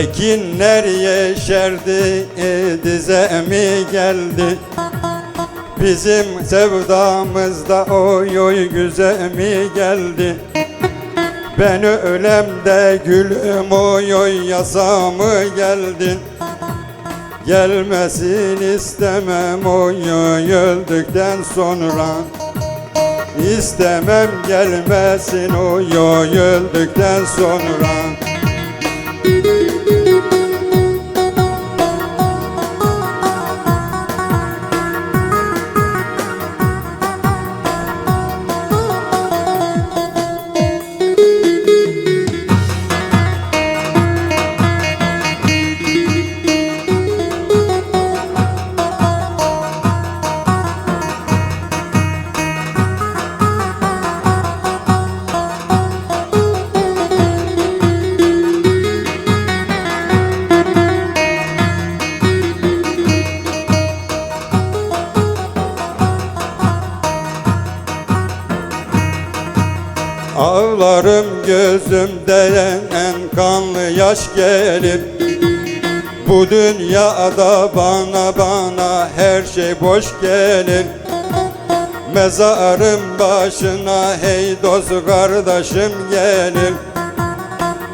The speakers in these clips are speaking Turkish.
Ekinler yeşerdi dize mi geldi? Bizim sevdamızda oy oy güzel mi geldi? Ben ölem de gülüm oy oy yasa mı geldin Gelmesin istemem oy oy öldükten sonra. İstemem gelmesin oy oy öldükten sonra Ağlarım gözümden en kanlı yaş gelip Bu dünyada bana bana her şey boş gelir. Mezarım başına hey dost kardeşim gelir.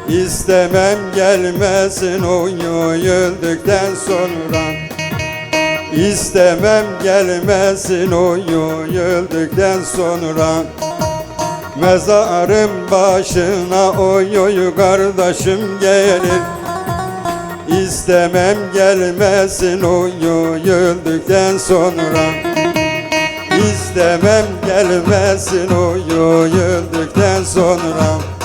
İstemem gelmesin oy oy öldükten sonra. İstemem gelmesin oy oy öldükten sonra Mezarım başına oy oy kardeşim gelir İstemem gelmesin oy oy öldükten sonra. İstemem gelmesin oy oy öldükten sonra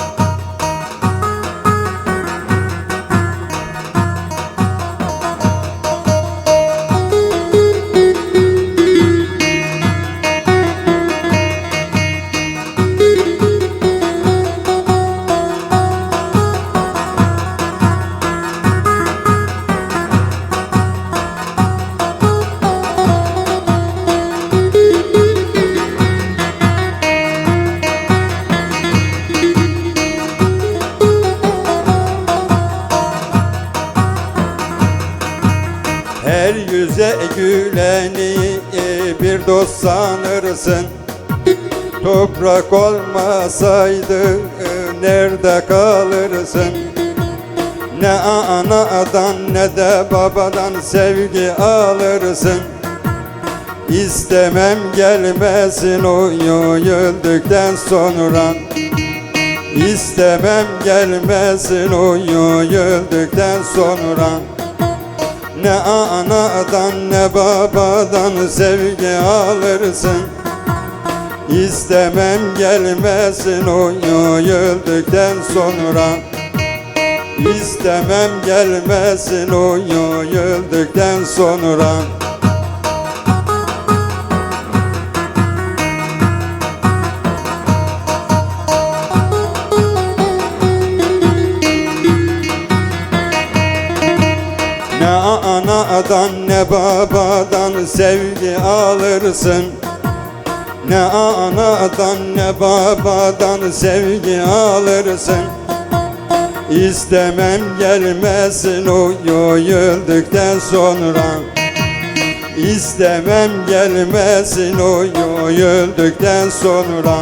Her yüze güleni bir dost sanırsın. Toprak olmasaydı nerede kalırsın? Ne anadan ne de babadan sevgi alırsın. İstemem gelmesin oy öldükten sonra. İstemem gelmesin oy öldükten sonra ne anadan ne babadan sevgi alırsın. İstemem gelmesin oy öldükten sonra. İstemem gelmesin oy öldükten sonra anadan ne babadan sevgi alırsın? Ne anadan ne babadan sevgi alırsın? İstemem gelmesin oy öldükten sonra. İstemem gelmesin oy öldükten sonra